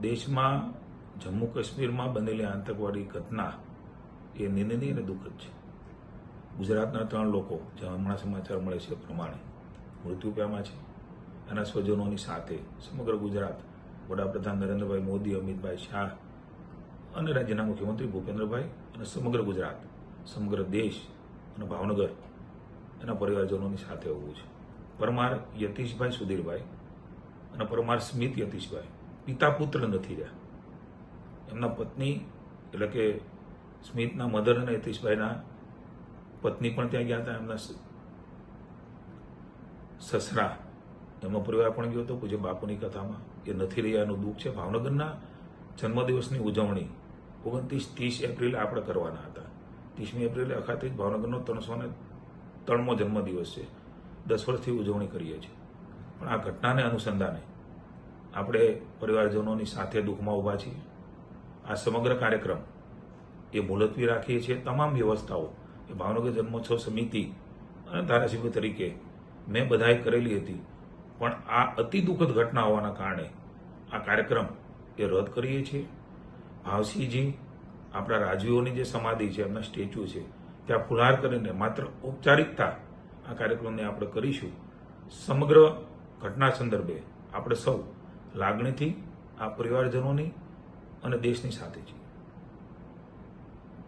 દેશમાં જમ્મુ કાશ્મીરમાં બનેલી આતંકવાદી ઘટના એ નિંદનીય અને દુઃખદ છે. ગુજરાતના ત્રણ લોકો જે હમણાં સમાચાર મળે છે પ્રમાણે, મૃત્યુ પામ્યા છે. એના સ્વજનોની સાથે સમગ્ર ગુજરાત, વડાપ્રધાન નરેન્દ્રભાઈ મોદી, અમિતભાઈ શાહ અને રાજ્યના મુખ્યમંત્રી ભૂપેન્દ્રભાઈ અને સમગ્ર ગુજરાત, સમગ્ર દેશ અને ભાવનગર એના પરિવારજનોની સાથે હોવું છે. પરમાર યતીશભાઈ સુધીરભાઈ અને પરમાર સ્મિત યતીશભાઈ પિતા પુત્ર નથી રહ્યા. એમના પત્ની, એટલે કે સ્મિતના મધર અને યતીશભાઈના પત્ની પણ ત્યાં ગયા હતા, એમના સસરા. એમનો પરિવાર પણ ગયો હતો, પૂજ્ય બાપુની કથામાં. એ નથી રહ્યા, એનું દુઃખ છે. ભાવનગરના જન્મદિવસની ઉજવણી ઓગણત્રીસ ત્રીસ એપ્રિલે આપણે કરવાના હતા. ત્રીસમી એપ્રિલે અખાત્રીજ ભાવનગરનો ત્રણસો ને ત્રણમો જન્મદિવસ છે. દસ વર્ષથી ઉજવણી કરીએ છીએ. પણ આ ઘટનાને અનુસંધાને આપણે પરિવારજનોની સાથે દુઃખમાં ઊભા છીએ. આ સમગ્ર કાર્યક્રમ એ મુલતવી રાખીએ છીએ તમામ વ્યવસ્થાઓ. એ ભાવનગર જન્મોત્સવ સમિતિ અને ધારાસભ્ય તરીકે મેં બધાએ કરેલી હતી. પણ આ અતિ દુઃખદ ઘટના હોવાના કારણે આ કાર્યક્રમ એ રદ કરીએ છીએ. ભાવસિંહજી, આપણા રાજવીઓની જે સમાધિ છે, એમના સ્ટેચ્યુ છે, ત્યાં ફુલહાર કરીને માત્ર ઔપચારિકતા આ કાર્યક્રમને આપણે કરીશું. સમગ્ર ઘટના સંદર્ભે આપણે સૌ લાગણીથી આ પરિવારજનોની અને દેશની સાથે છીએ.